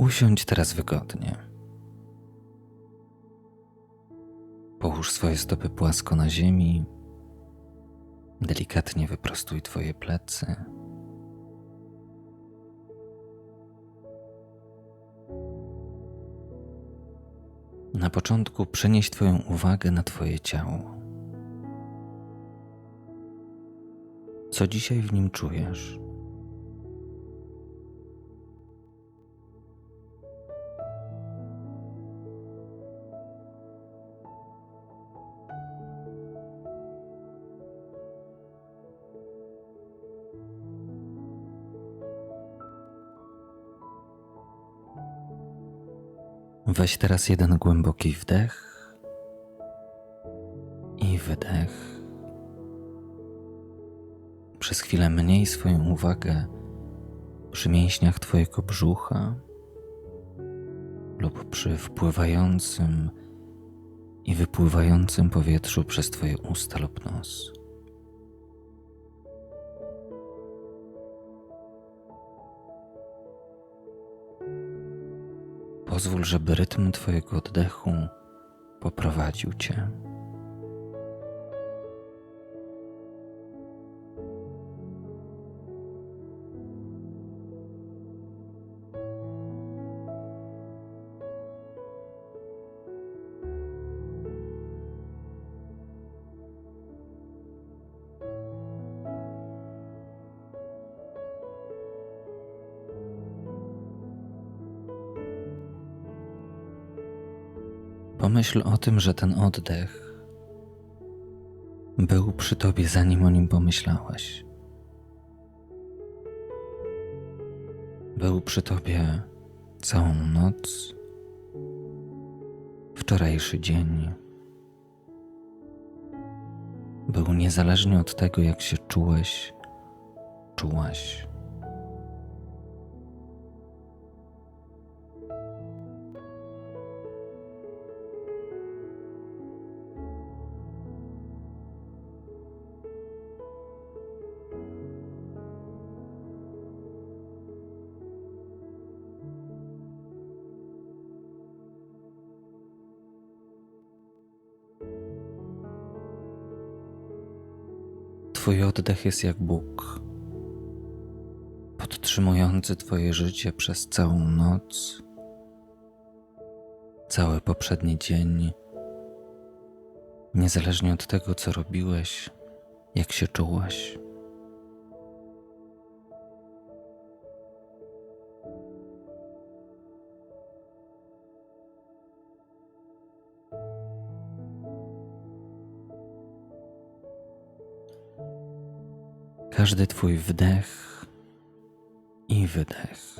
Usiądź teraz wygodnie. Połóż swoje stopy płasko na ziemi. Delikatnie wyprostuj Twoje plecy. Na początku przenieś Twoją uwagę na Twoje ciało. Co dzisiaj w nim czujesz? Weź teraz jeden głęboki wdech i wydech. Przez chwilę mniej swoją uwagę przy mięśniach Twojego brzucha lub przy wpływającym i wypływającym powietrzu przez Twoje usta lub nos. Pozwól, żeby rytm Twojego oddechu poprowadził Cię. Pomyśl o tym, że ten oddech był przy tobie, zanim o nim pomyślałeś. Był przy tobie całą noc, wczorajszy dzień. Był niezależnie od tego, jak się czułeś, czułaś. Twój oddech jest jak Bóg, podtrzymujący Twoje życie przez całą noc, cały poprzedni dzień, niezależnie od tego, co robiłeś, jak się czułaś. Każdy Twój wdech i wydech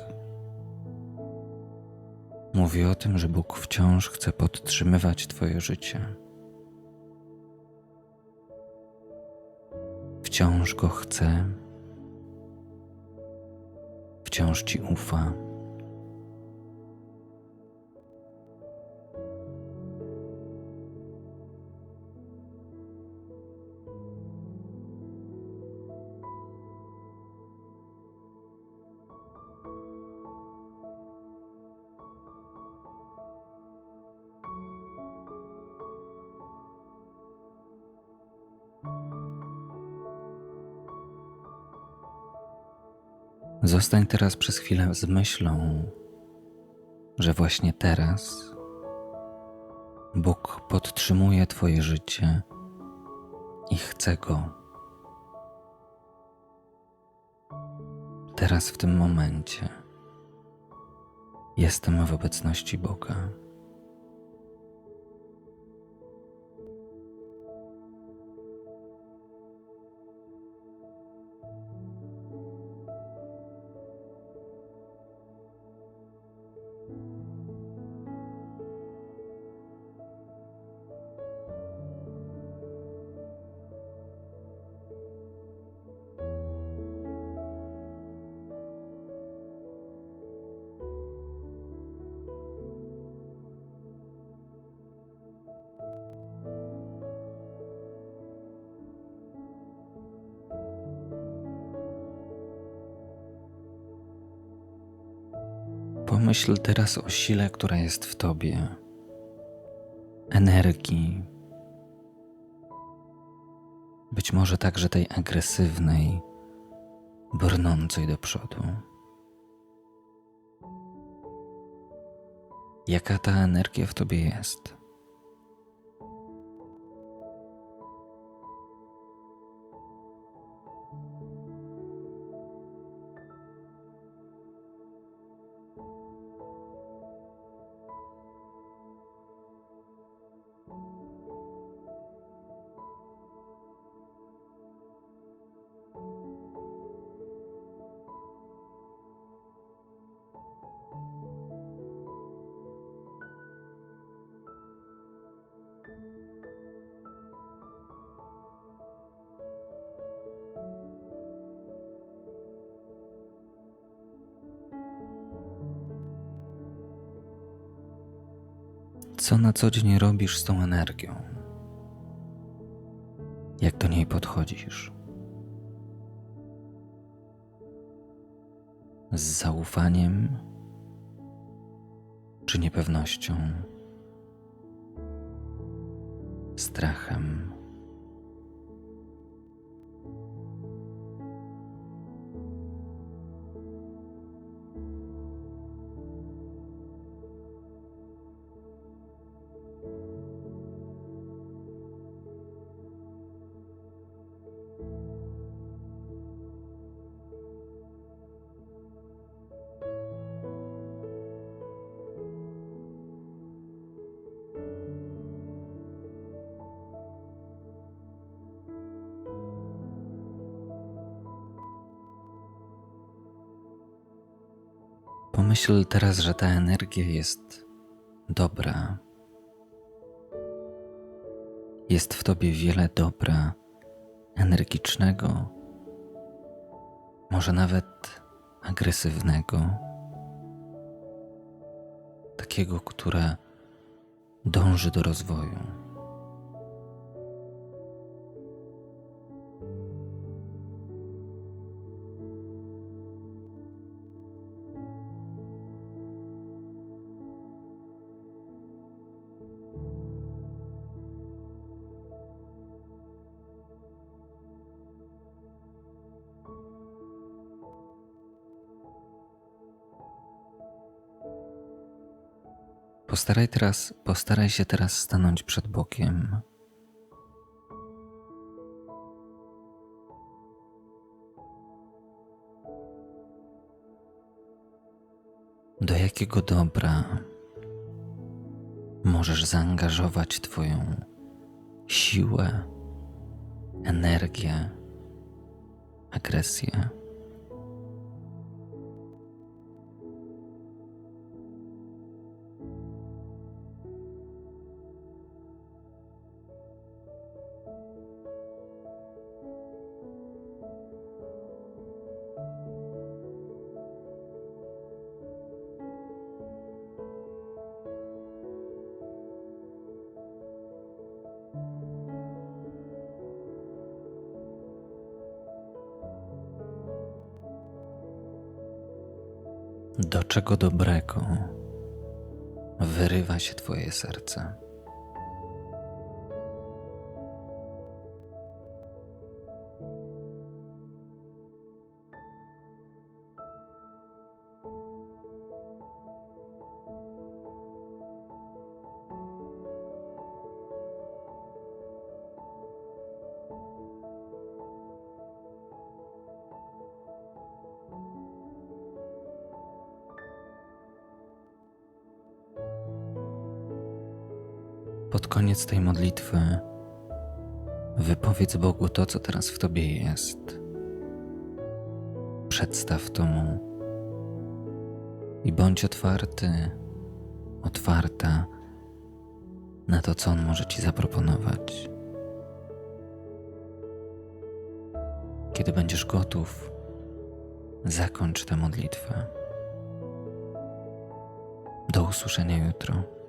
mówi o tym, że Bóg wciąż chce podtrzymywać Twoje życie. Wciąż go chce, wciąż Ci ufa. Zostań teraz przez chwilę z myślą, że właśnie teraz Bóg podtrzymuje Twoje życie i chce go. Teraz, w tym momencie, jestem w obecności Boga. Pomyśl teraz o sile, która jest w tobie, energii, być może także tej agresywnej, brnącej do przodu. Jaka ta energia w tobie jest? Co na co dzień robisz z tą energią? Jak do niej podchodzisz? Z zaufaniem czy niepewnością? Strachem? Pomyśl teraz, że ta energia jest dobra. Jest w tobie wiele dobra, energicznego, może nawet agresywnego, takiego, które dąży do rozwoju. Postaraj teraz, postaraj się teraz stanąć przed Bogiem. Do jakiego dobra możesz zaangażować Twoją siłę, energię, agresję? Do czego dobrego wyrywa się Twoje serce? Pod koniec tej modlitwy wypowiedz Bogu to, co teraz w Tobie jest. Przedstaw to Mu i bądź otwarty, otwarta na to, co On może Ci zaproponować. Kiedy będziesz gotów, zakończ tę modlitwę. Do usłyszenia jutro.